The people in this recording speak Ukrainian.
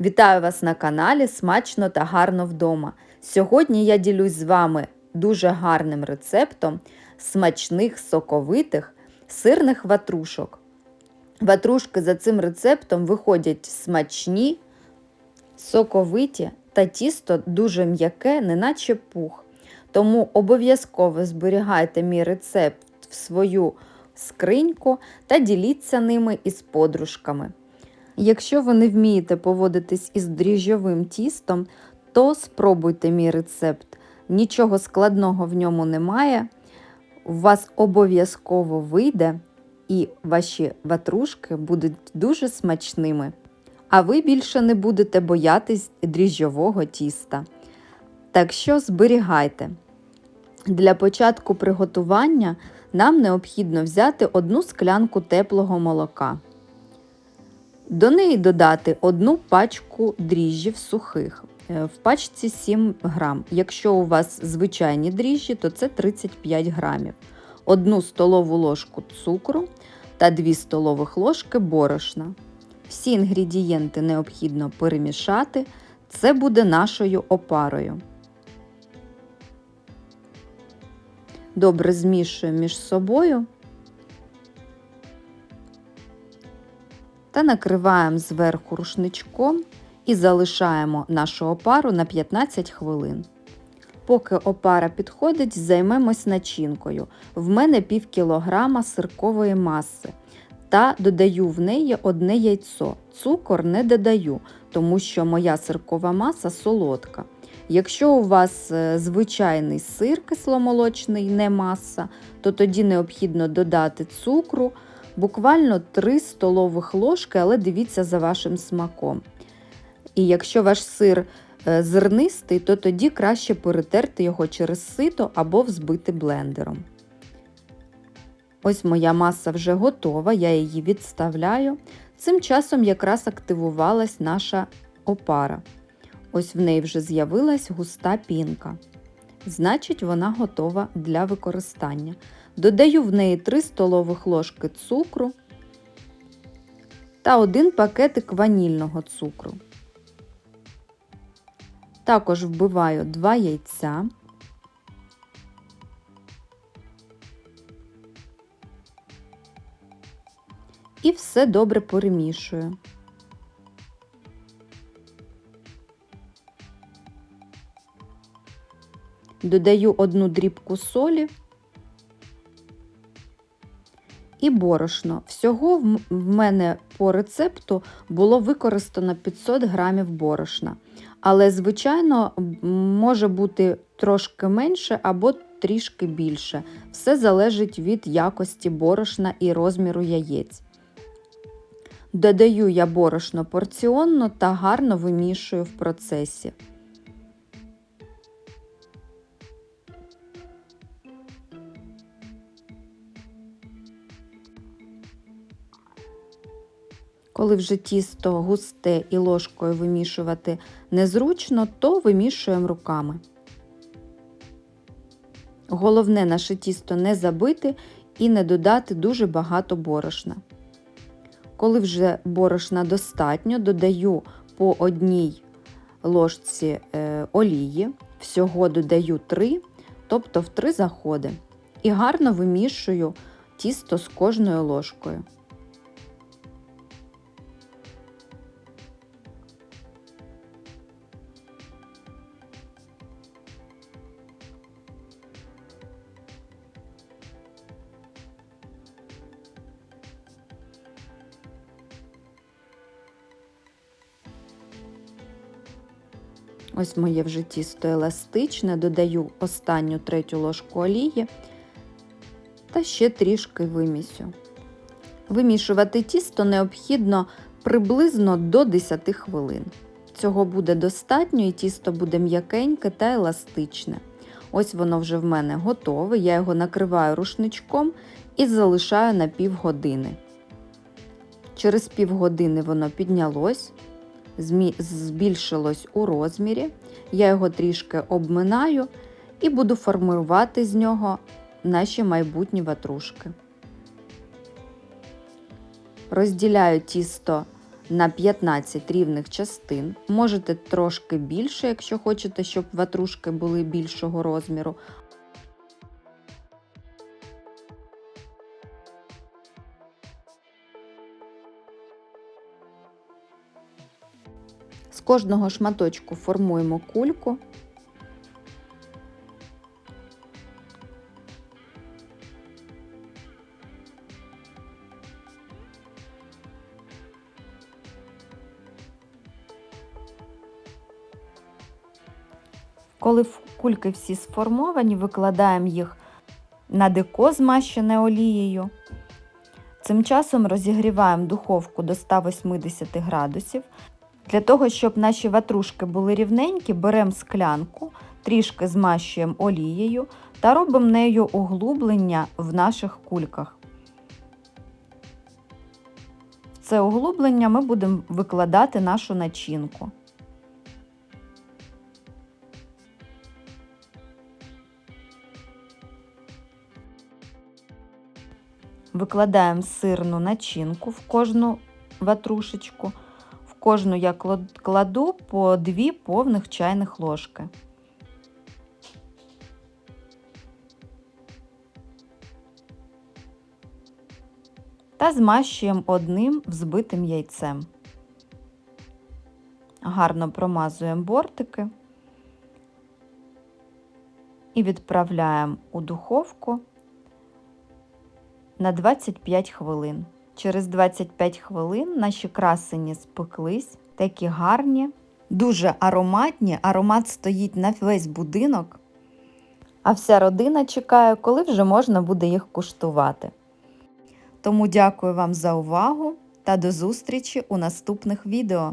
Вітаю вас на каналі Смачно та гарно вдома. Сьогодні я ділюсь з вами дуже гарним рецептом смачних соковитих сирних ватрушок. Ватрушки за цим рецептом виходять смачні, соковиті та тісто дуже м'яке, неначе пух. Тому обов'язково зберігайте мій рецепт в свою скриньку та діліться ними із подружками. Якщо ви не вмієте поводитись із дріжджовим тістом, то спробуйте мій рецепт. Нічого складного в ньому немає. У вас обов'язково вийде, і ваші ватрушки будуть дуже смачними. А ви більше не будете боятись дріжджового тіста. Так що зберігайте. Для початку приготування нам необхідно взяти одну склянку теплого молока. До неї додати одну пачку дріжджів сухих. Е, В пачці 7 грам. Якщо у вас звичайні дріжджі, то це 35 грамів. Одну столову ложку цукру та 2 столових ложки борошна. Всі інгредієнти необхідно перемішати. Це буде нашою опарою. Добре змішуємо між собою та накриваємо зверху рушничком і залишаємо нашу опару на 15 хвилин. Поки опара підходить, займемось начинкою. В мене пів кілограма сиркової маси та додаю в неї одне яйцо. Цукор не додаю, тому що моя сиркова маса солодка. Якщо у вас е, звичайний сир кисломолочний, не маса, то тоді необхідно додати цукру буквально 3 столових ложки, але дивіться за вашим смаком. І якщо ваш сир е, зернистий, то тоді краще перетерти його через сито або взбити блендером. Ось моя маса вже готова, я її відставляю. Цим часом якраз активувалась наша опара. Ось в неї вже з'явилась густа пінка. Значить, вона готова для використання. Додаю в неї 3 столових ложки цукру та 1 пакетик ванільного цукру. Також вбиваю 2 яйця. І все добре перемішую. Додаю одну дрібку солі і борошно. Всього в мене по рецепту було використано 500 грамів борошна. Але, звичайно, може бути трошки менше або трішки більше. Все залежить від якості борошна і розміру яєць. Додаю я борошно порціонно та гарно вимішую в процесі. Коли вже тісто густе і ложкою вимішувати незручно, то вимішуємо руками. Головне наше тісто не забити і не додати дуже багато борошна. Коли вже борошна достатньо, додаю по одній ложці е, олії, всього додаю 3, тобто в 3 заходи. І гарно вимішую тісто з кожною ложкою. Ось моє вже тісто еластичне, додаю останню третю ложку олії та ще трішки вимісю. Вимішувати тісто необхідно приблизно до 10 хвилин. Цього буде достатньо і тісто буде м'якеньке та еластичне. Ось воно вже в мене готове, я його накриваю рушничком і залишаю на півгодини. Через півгодини воно піднялось збільшилось у розмірі. Я його трішки обминаю і буду формувати з нього наші майбутні ватрушки. Розділяю тісто на 15 рівних частин. Можете трошки більше, якщо хочете, щоб ватрушки були більшого розміру. Кожного шматочку формуємо кульку. Коли кульки всі сформовані, викладаємо їх на деко змащене олією. Цим часом розігріваємо духовку до 180 градусів. Для того, щоб наші ватрушки були рівненькі, беремо склянку, трішки змащуємо олією та робимо нею углублення в наших кульках. В це углублення ми будемо викладати нашу начинку. Викладаємо сирну начинку в кожну ватрушечку. Кожну я кладу по 2 повних чайних ложки. Та змащуємо одним взбитим яйцем. Гарно промазуємо бортики і відправляємо у духовку на 25 хвилин. Через 25 хвилин наші красені спеклись, такі гарні, дуже ароматні. Аромат стоїть на весь будинок. А вся родина чекає, коли вже можна буде їх куштувати. Тому дякую вам за увагу та до зустрічі у наступних відео.